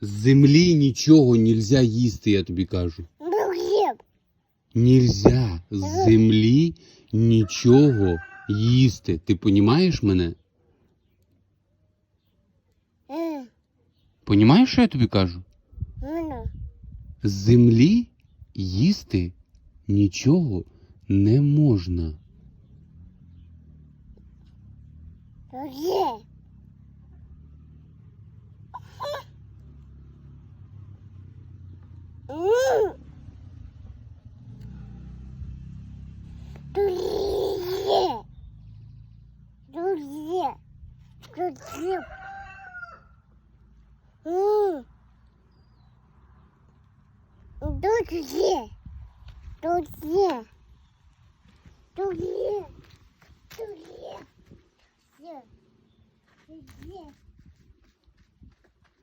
З землі нічого нельзя їсти, я тобі кажу. Нельзя з землі нічого їсти. Ти понімаєш мене? Понімаєш, що я тобі кажу? З землі їсти нічого не можна. Другим. М. Другим. Другим. Другим. Другим. Другим. Другим.